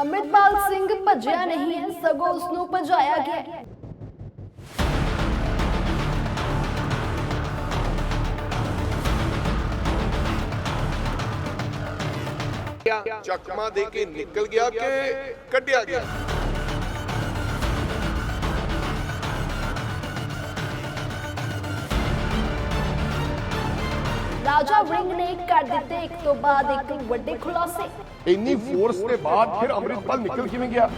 ਅੰਮ੍ਰਿਤਪਾਲ ਸਿੰਘ ਭੱਜਿਆ ਨਹੀਂ ਹੈ ਸਗੋਂ ਉਸ ਨੂੰ ਭਜਾਇਆ ਗਿਆ। ਹੈ ਚਕਮਾ ਦੇ ਕੇ ਨਿਕਲ ਗਿਆ ਕਿ ਕੱਢਿਆ ਗਿਆ? ਰਾਜਾ ਵੜਿੰਗ ਨੇ ਕਰ ਦਿੱਤੇ। ਇੱਕ ਤੋਂ ਬਾਅਦ ਇੱਕ ਵੱਡੇ ਖੁਲਾਸੇ। ਇੰਨੀ ਫੋਰਸ ਦੇ ਬਾਅਦ ਫਿਰ ਅੰਮ੍ਰਿਤਪਾਲ ਨਿਕਲ ਕਿਵੇਂ ਗਿਆ?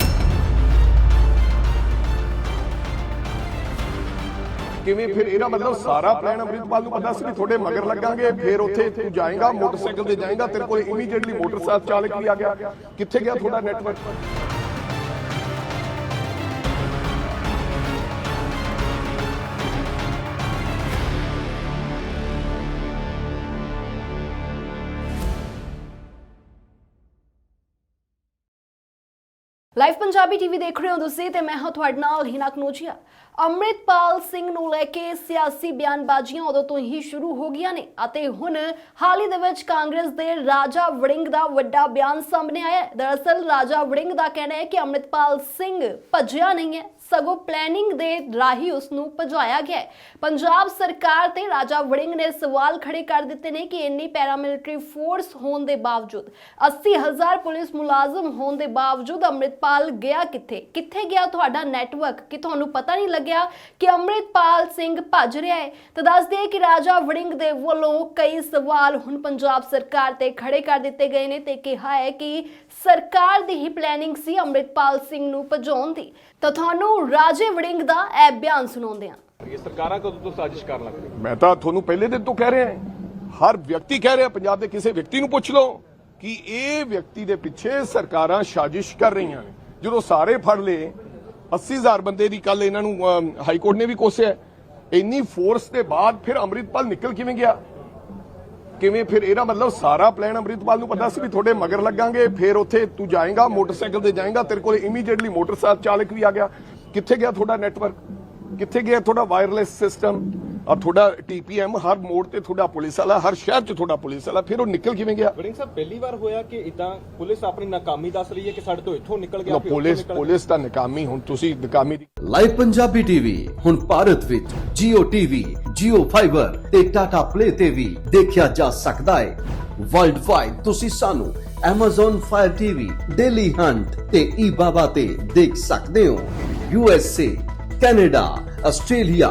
ਕਿਵੇਂ ਫਿਰ ਇਹਦਾ ਮਤਲਬ ਸਾਰਾ ਪਲਾਨ ਅੰਮ੍ਰਿਤਪਾਲ ਨੂੰ ਪਤਾ ਸੀ ਵੀ ਤੁਹਾਡੇ ਮਗਰ ਲੱਗਾਂਗੇ, ਫਿਰ ਉੱਥੇ ਤੂੰ ਜਾਏਗਾ, ਮੋਟਰਸਾਈਕਲ ਤੇ ਜਾਏਗਾ, ਤੇਰੇ ਕੋਲ ਇਮੀਡੀਏਟਲੀ ਮੋਟਰਸਾਈਕਲ ਚਾਲਕ ਵੀ ਆ ਗਿਆ। ਕਿੱਥੇ ਗਿਆ ਤੁਹਾਡਾ ਨੈਟਵਰਕ ਲਾਈਵ ਪੰਜਾਬੀ ਟੀਵੀ ਦੇਖ ਰਹੇ ਹੋ ਤੁਸੀਂ ਤੇ ਮੈਂ ਹਾਂ ਤੁਹਾਡੇ ਨਾਲ ਹਿਨਾ ਕਨੋਜੀਆ। ਅੰਮ੍ਰਿਤਪਾਲ ਸਿੰਘ ਨੂੰ ਲੈ ਕੇ ਸਿਆਸੀ ਬਿਆਨਬਾਜ਼ੀਆਂ ਉਦੋਂ ਤੋਂ ਹੀ ਸ਼ੁਰੂ ਹੋ ਗਈਆਂ ਨੇ ਅਤੇ ਹੁਣ ਹਾਲ ਹੀ ਦੇ ਵਿੱਚ ਕਾਂਗਰਸ ਦੇ ਰਾਜਾ ਵੜਿੰਗ ਦਾ ਵੱਡਾ ਬਿਆਨ ਸਾਹਮਣੇ ਆਇਆ ਹੈ। ਦਰਅਸਲ ਰਾਜਾ ਵੜਿੰਗ ਦਾ ਕਹਿਣਾ ਹੈ ਕਿ ਅੰਮ੍ਰਿਤਪਾਲ ਸਿੰਘ ਭੱਜਿਆ ਨਹੀਂ ਹੈ, ਸਗੋਂ ਪਲੈਨਿੰਗ ਦੇ ਰਾਹੀਂ ਉਸ ਨੂੰ ਭਜਾਇਆ ਗਿਆ ਪੰਜਾਬ ਸਰਕਾਰ ਤੇ ਰਾਜਾ ਵੜਿੰਗ ਨੇ ਸਵਾਲ ਖੜੇ ਕਰ ਦਿੱਤੇ ਨੇ ਕਿ ਇੰਨੀ ਪੈਰਾਮਿਲਟਰੀ ਫੋਰਸ ਹੋਣ ਦੇ ਬਾਵਜੂਦ 80000 ਪੁਲਿਸ ਮੁਲਾਜ਼ਮ ਹੋਣ ਦੇ ਬਾਵਜੂਦ ਅੰਮ੍ਰਿਤਪਾਲ ਗਿਆ ਕਿੱਥੇ? ਕਿੱਥੇ ਗਿਆ ਤੁਹਾਡਾ ਨੈਟਵਰਕ ਕਿ ਤੁਹਾਨੂੰ ਪਤਾ ਨਹੀਂ ਲੱਗਿਆ ਕਿ ਅੰਮ੍ਰਿਤਪਾਲ ਸਿੰਘ ਭੱਜ ਰਿਹਾ ਹੈ? ਤਾਂ ਦੱਸ ਦਈਏ ਕਿ ਰਾਜਾ ਵੜਿੰਗ ਦੇ ਵੱਲੋਂ ਕਈ ਸਵਾਲ ਹੁਣ ਪੰਜਾਬ ਸਰਕਾਰ ਤੇ ਖੜੇ ਕਰ ਦਿੱਤੇ ਗਏ ਨੇ ਤੇ ਕਿਹਾ ਹੈ ਕਿ ਸਰਕਾਰ ਦੀ ਹੀ ਪਲੈਨਿੰਗ ਸੀ ਅੰਮ੍ਰਿਤਪਾਲ ਸਿੰਘ ਨੂੰ ਭਜਾਉਣ ਦੀ। ਤਾਂ ਤੁਹਾਨੂੰ ਰਾਜੇ ਵੜਿੰਗ ਦਾ ਇਹ ਬਿਆਨ ਸੁਣਾਉਂਦੇ ਹਾਂ। ਇਹ ਸਰਕਾਰਾਂ ਕਦੋਂ ਤੋਂ ਸਾਜ਼ਿਸ਼ ਕਰਨ ਲੱਗ ਪਈਆਂ? ਮੈਂ ਤਾਂ ਤੁਹਾਨੂੰ ਪਹਿਲੇ ਦਿਨ ਤੋਂ ਕਹਿ ਰਿਹਾ ਹਰ ਵਿਅਕਤੀ ਕਹਿ ਰਿਹਾ ਪੰਜਾਬ ਦੇ ਕਿਸੇ ਵਿਅਕਤੀ ਨੂੰ ਪੁੱਛ ਲਓ ਕਿ ਇਹ ਵਿਅਕਤੀ ਦੇ ਪਿੱਛੇ ਸਰਕਾਰਾਂ ਸਾਜ਼ਿਸ਼ ਕਰ ਰਹੀਆਂ ਨੇ। ਜਦੋਂ ਸਾਰੇ ਫੜ ਲਏ 80000 ਬੰਦੇ ਦੀ ਕੱਲ ਇਹਨਾਂ ਨੂੰ ਹਾਈ ਕੋਰਟ ਨੇ ਵੀ ਕੋਸਿਆ। ਇੰਨੀ ਫੋਰਸ ਦੇ ਬਾਅਦ ਫਿਰ ਅੰਮ੍ਰਿਤਪਾਲ ਨਿਕਲ ਕਿਵੇਂ ਗਿਆ? ਕਿਵੇਂ ਫਿਰ ਇਹਦਾ ਮਤਲਬ ਸਾਰਾ ਪਲਾਨ ਅੰਮ੍ਰਿਤਪਾਲ ਨੂੰ ਪਤਾ ਸੀ ਵੀ ਤੁਹਾਡੇ ਮਗਰ ਲੱਗਾਂਗੇ, ਫਿਰ ਉੱਥੇ ਤੂੰ ਜਾਏਗਾ, ਮੋਟਰਸਾਈਕਲ ਤੇ ਜਾਏਗਾ, ਤੇਰੇ ਕੋਲ ਇਮੀਡੀਏਟਲੀ ਮੋਟਰਸਾਈਕਲ ਚਾਲਕ ਵੀ ਆ ਗਿਆ। ਕਿੱਥੇ ਗਿਆ ਤੁਹਾਡਾ ਨੈਟਵਰਕ ਕਿੱਥੇ ਗਿਆ ਤੁਹਾਡਾ ਵਾਇਰਲੈਸ ਸਿਸਟਮ ਔਰ ਤੁਹਾਡਾ ਟੀਪੀਐਮ ਹਰ ਮੋੜ ਤੇ ਤੁਹਾਡਾ ਪੁਲਿਸ ਵਾਲਾ ਹਰ ਸ਼ਹਿਰ 'ਚ ਤੁਹਾਡਾ ਪੁਲਿਸ ਵਾਲਾ ਫਿਰ ਉਹ ਨਿਕਲ ਕਿਵੇਂ ਗਿਆ ਵੜਿੰਗ ਸਾਹਿਬ ਪਹਿਲੀ ਵਾਰ ਹੋਇਆ ਕਿ ਇਦਾਂ ਪੁਲਿਸ ਆਪਣੀ ਨਾਕਾਮੀ ਦੱਸ ਰਹੀ ਹੈ ਕਿ ਸਾਡੇ ਤੋਂ ਇੱਥੋਂ ਨਿਕਲ ਗਿਆ ਫਿਰ ਪੁਲਿਸ। ਪੁਲਿਸ ਤਾਂ ਨਕਾਮੀ ਹੁਣ ਤੁਸੀਂ ਨਕਾਮੀ ਦੀ ਲਾਈਵ ਪੰਜਾਬੀ ਟੀਵੀ ਹੁਣ ਭਾਰਤ ਵਿੱਚ Jio TV, Jio Fiber ਤੇ Tata Play ਤੇ ਵੀ ਦੇਖਿਆ ਜਾ ਸਕਦਾ ਹੈ ਵਰਲਡ ਵਾਈਡ ਤੁਸੀਂ ਸਾਨੂੰ Amazon Fire TV, Daily Hunt ਤੇ eBaba ਤੇ ਦੇਖ ਸਕਦੇ ਹੋ USA, Canada, Australia,